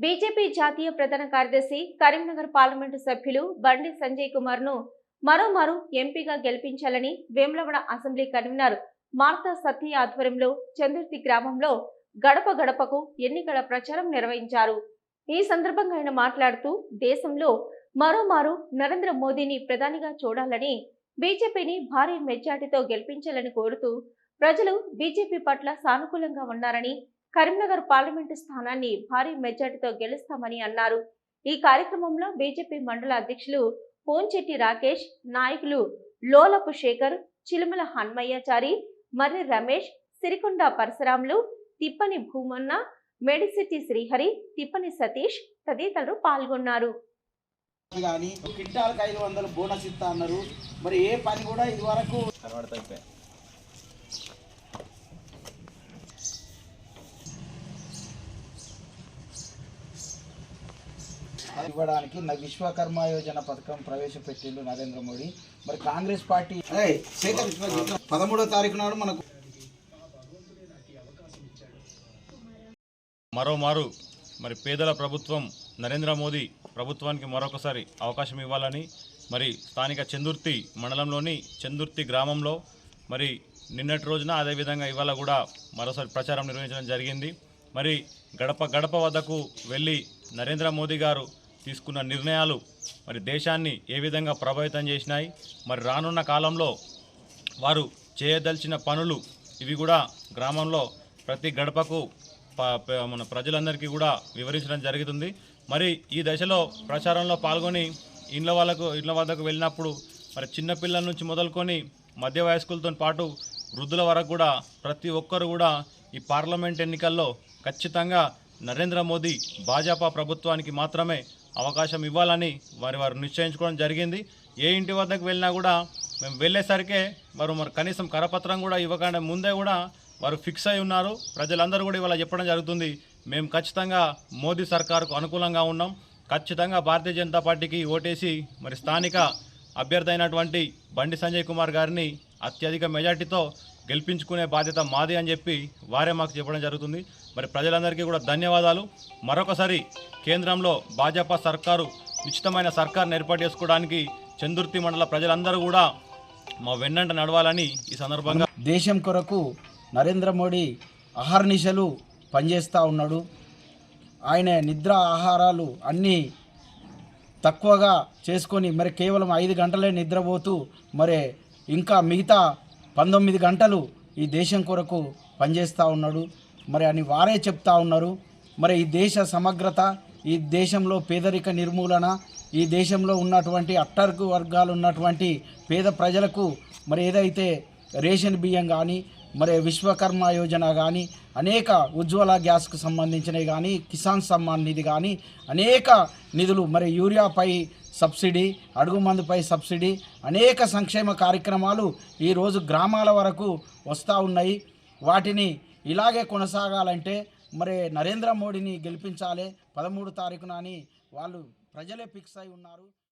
BJP జాతీయ ప్రధాన కార్యదర్శి కరీంనగర్ పార్లమెంటు సభ్యులు బండి సంజయ్ కుమార్ను మరోమారు ఎంపీగా గెలిపించాలని Vemulawada assembly convener Martha Satya ఆధ్వర్యంలో చందుర్తి గ్రామంలో గడప గడపకు ఎన్నికల ప్రచారం నిర్వహించారు. ఈ సందర్భంగా ఆయన మాట్లాడుతూ దేశంలో మరోమారు నరేంద్ర మోదీని ప్రధానిగా చూడాలని బీజేపీని భారీ మెజార్టీతో గెలిపించాలని కోరుతూ ప్రజలు బీజేపీ పట్ల సానుకూలంగా ఉన్నారని కరీంనగర్ పార్లమెంటు స్థానాన్ని భారీ మెజార్టీతో గెలుస్తామని అన్నారు. ఈ కార్యక్రమంలో బీజేపీ మండల అధ్యక్షులు పోంచెట్టి రాకేష్ నాయకులు లోలపు శేఖర్ చిలుమల హన్మయ్యాచారి మర్రి రమేష్ సిరికొండ పరశురాములు తిప్పని భూమన్న మెడిసిటి శ్రీహరి తిప్పని సతీష్ తదితరులు పాల్గొన్నారు. కానీ క్వింటాల్కి ఐదు వందలు బోనస్ ఇస్తా అన్నారు. మరి ఏ పని కూడా ఇది వరకు ఇవ్వడానికి నా విశ్వకర్మ యోజన పథకం ప్రవేశపెట్టిండు నరేంద్ర మోడీ. మరి కాంగ్రెస్ పార్టీ ఏయ్, శేఖర్ విశ్వ- పదమూడో తారీఖు నాడు మనకు మరోమారు మరి పేదల ప్రభుత్వం నరేంద్ర మోదీ ప్రభుత్వానికి మరొకసారి అవకాశం ఇవ్వాలని మరి స్థానిక చందుర్తి మండలంలోని చందుర్తి గ్రామంలో మరి నిన్నటి రోజున అదేవిధంగా ఇవాళ కూడా మరోసారి ప్రచారం నిర్వహించడం జరిగింది. మరి గడప గడప వద్దకు వెళ్ళి నరేంద్ర మోదీ గారు తీసుకున్న నిర్ణయాలు మరి దేశాన్ని ఏ విధంగా ప్రభావితం చేసినాయి మరి రానున్న కాలంలో వారు చేయదలిచిన పనులు ఇవి కూడా గ్రామంలో ప్రతి గడపకు ప- మన ప్రజలందరికీ కూడా వివరించడం జరుగుతుంది. మరి ఈ దశలో ప్రచారంలో పాల్గొని ఇండ్ల వాళ్ళకు ఇండ్ల వద్దకు వెళ్ళినప్పుడు మరి చిన్నపిల్లల నుంచి మొదలుకొని మధ్య వయస్కులతో పాటు వృద్ధుల వరకు కూడా ప్రతి ఒక్కరు కూడా ఈ పార్లమెంట్ ఎన్నికల్లో ఖచ్చితంగా నరేంద్ర మోదీ భాజపా ప్రభుత్వానికి మాత్రమే అవకాశం ఇవ్వాలని వారి వారు నిశ్చయించుకోవడం జరిగింది. ఏ ఇంటి వద్దకు వెళ్ళినా కూడా మేము వెళ్ళేసరికే వారు మరి కనీసం కరపత్రం కూడా ఇవ్వకుండా ముందే కూడా వారు ఫిక్స్ అయి ఉన్నారు. ప్రజలందరూ కూడా ఇవాళ చెప్పడం జరుగుతుంది. మేము ఖచ్చితంగా మోదీ సర్కారుకు అనుకూలంగా ఉన్నాం. ఖచ్చితంగా భారతీయ జనతా పార్టీకి ఓటేసి మరి స్థానిక అభ్యర్థి అయినటువంటి బండి సంజయ్ కుమార్ గారిని అత్యధిక మెజార్టీతో గెలిపించుకునే బాధ్యత మాది అని చెప్పి వారే మాకు చెప్పడం జరుగుతుంది. మరి ప్రజలందరికీ కూడా ధన్యవాదాలు. మరొకసారి కేంద్రంలో భాజపా సర్కారు నిశ్చితమైన సర్కారును ఏర్పాటు చేసుకోవడానికి చందుర్తి మండల ప్రజలందరూ కూడా మా వెన్నంట నడవాలని ఈ సందర్భంగా దేశం కొరకు నరేంద్ర మోడీ అహర్నిశలు పనిచేస్తూ ఉన్నాడు. ఆయన నిద్ర ఆహారాలు అన్నీ తక్కువగా చేసుకొని మరి కేవలం ఐదు గంటలే నిద్రపోతూ మరి ఇంకా మిగతా పంతొమ్మిది గంటలు ఈ దేశం కొరకు పనిచేస్తూ ఉన్నాడు. మరి అని వారే చెప్తా ఉన్నారు. మరి ఈ దేశ సమగ్రత ఈ దేశంలో పేదరిక నిర్మూలన ఈ దేశంలో ఉన్నటువంటి అట్టర్కు వర్గాలు ఉన్నటువంటి పేద ప్రజలకు మరి ఏదైతే రేషన్ బియ్యం కానీ మరి విశ్వకర్మ యోజన కానీ అనేక ఉజ్వల గ్యాస్కు సంబంధించినవి కానీ కిసాన్ సమ్మాన్ నిధి కానీ అనేక నిధులు మరి యూరియాపై సబ్సిడీ అడుగు మందుపై సబ్సిడీ అనేక సంక్షేమ కార్యక్రమాలు ఈరోజు గ్రామాల వరకు వస్తూ ఉన్నాయి. వాటిని ఇలాగే కొనసాగాలంటే మరి నరేంద్ర మోడీని గెలిపించాలి. పదమూడు తారీఖున అని వాళ్ళు ప్రజలే ఫిక్స్ అయి ఉన్నారు.